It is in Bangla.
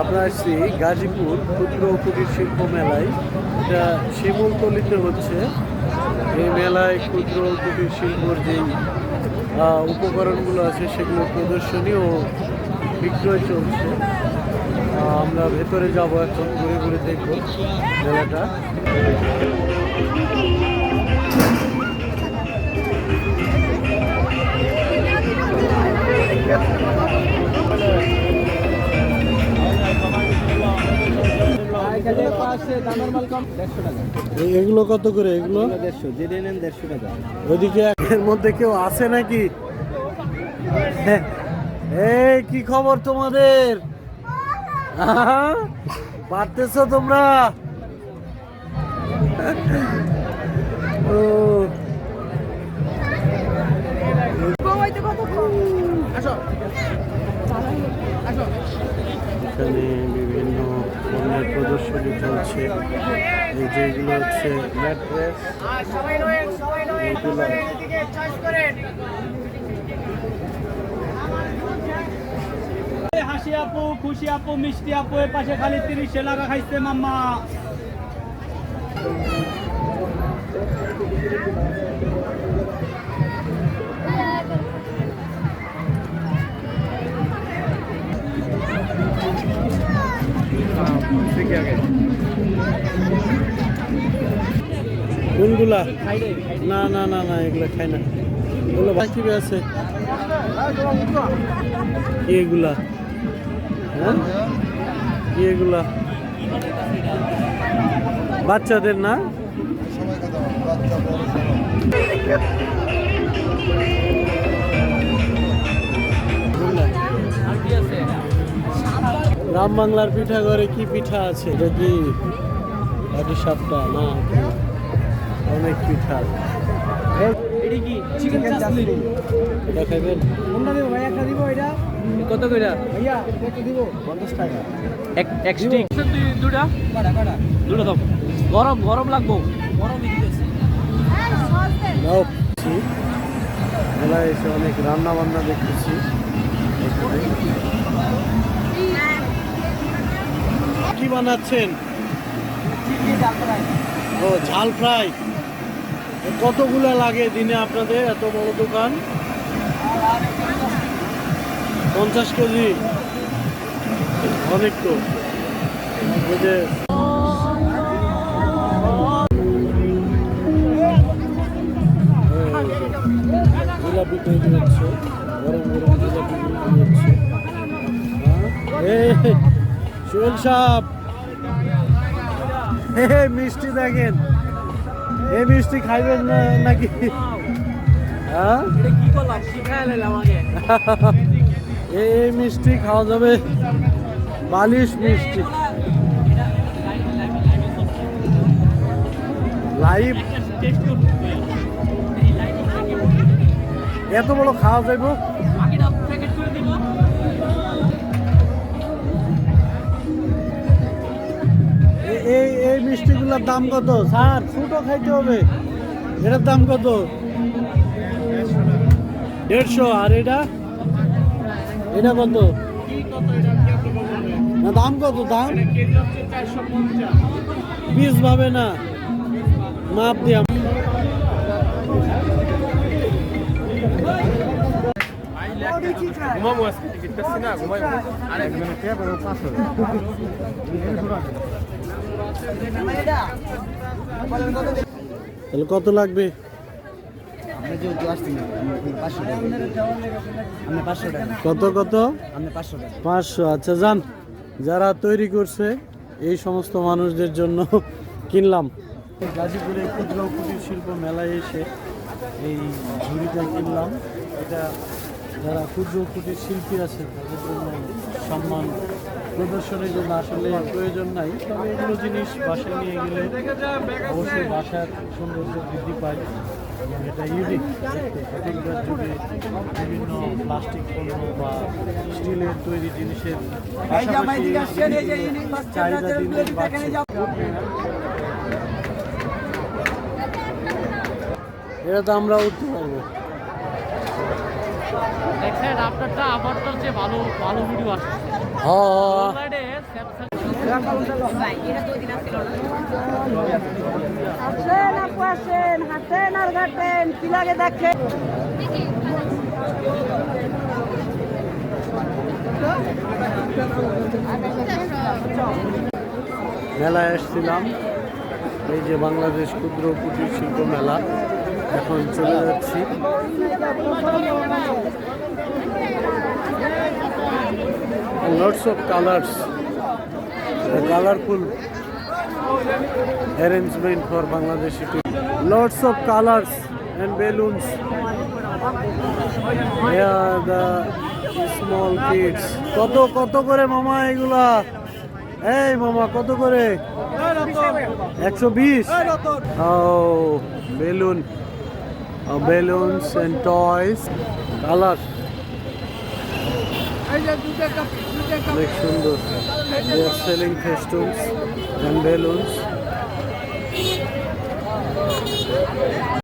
আমরা আসছি গাজীপুর ক্ষুদ্র কুটির শিল্প মেলায়। এটা শিমুলতলিতে হচ্ছে। এই মেলায় ক্ষুদ্র কুটির শিল্পর যেই উপকরণগুলো আছে সেগুলো প্রদর্শনী ও বিক্রয় চলছে। আমরা ভেতরে যাব, এখন ঘুরে ঘুরে দেখব মেলাটা। এগুলো কত করে এগুলো? দেড়শো যেটা নেন দেড়শো টাকা। ওইদিকে এর মধ্যে কেউ আছে নাকি। এই কি খবর তোমাদের? পারতেছো তোমরা? এখানে প্রদর্শনী চলছে। এই যেগুলো হচ্ছে হাসি আপু, খুশি আপু, মিষ্টি আপু এর পাশে খালি তিরিশে লাগা খাইছে মাম্মা। কোনগুলা? না না না না, এগুলো খাই না। এগুলো বাকি আছে? কি এগুলা? হ্যাঁ? কি এগুলা? বাচ্চাদের না? রাম বাংলার পিঠা ঘরে কি পিঠা আছে? এটা কি বাকি সাতটা না অনেক পিঠা। এটা কি চিকেন চাসলি এটা খাইবেন? কোনটা দিব ভাই একটা দিব এটা? কত কইরা? ভাইয়া একটা দিব। টাকা। এক এক স্টিক দুটা? কটা কটা দুটো দাও। গরম গরম লাগবো। গরম নাও। মেলায় এসে অনেক রান্না বান্না দেখতেছি এখানে। কি বানাচ্ছেন? ও ঝাল ফ্রাই। কতগুলো লাগে দিনে আপনাদের? এত বড় দোকান? পঞ্চাশ কেজি। অনেক তো। ওই যে জিলাপি তৈরি হচ্ছে গরম গরম জিলাপি তৈরি হচ্ছে হ্যাঁ? সোহেল সাহেব। এই মিষ্টি দেখেন। এই মিষ্টি খাইবেন না নাকি? হ্যাঁ? এই মিষ্টি খাওয়া যাবে। বালিশ মিষ্টি। লাইভ। এত বড় খাওয়া যাইব? মিষ্টিগুলোর দাম কত? স্যার ছোট খাইতে হবে। এটার দাম কত? দেড়শো। আর এটা? এটা কত? না, দাম কত? দাম? পিস ভাবে না। মাপ দিয়া। তাহলে কত লাগবে আপনি যেহেতু আসছেন আপনি পাঁচশো টাকা আপনি পাঁচশো টাকা। কত কত? পাঁচশো আচ্ছা যান। যারা তৈরি করছে এই সমস্ত মানুষদের জন্য কিনলাম। গাজীপুরে ক্ষুদ্র কুটির শিল্প মেলায় এসে এই ঝুড়িটা কিনলাম। এটা যারা ক্ষুদ্র কুটির শিল্পী আছে তাদের জন্য সম্মান। প্রদর্শনের জন্য আসলে প্রয়োজন নাই তবে এগুলো জিনিস বাসায় নিয়ে গেলে অবশ্যই বাসার সৌন্দর্য বৃদ্ধি পায় এবং এটা ইউনিক এখনকার যুগে বিভিন্ন প্লাস্টিক পণ্য বা স্টিলের তৈরি জিনিসের চাহিদা দিন এটা তো আমরা উঠতে পারব। আপনারটা ভালো ভালো আসেন আপু আসেন হাঁটেন আর ঘাটেন কি লাগে দেখেন মেলায় এসেছিলাম, এই যে বাংলাদেশ ক্ষুদ্র কুটির শিল্প মেলা। এখন চলে যাচ্ছি। Lots of colours colourful arrangement for Bangladesh lots of colours and balloons small kids কত কত করে মামা এগুলা? এই মামা কত করে? একশো বিশ? Balloon balloons and toys colour অনেক they are selling festoons and balloons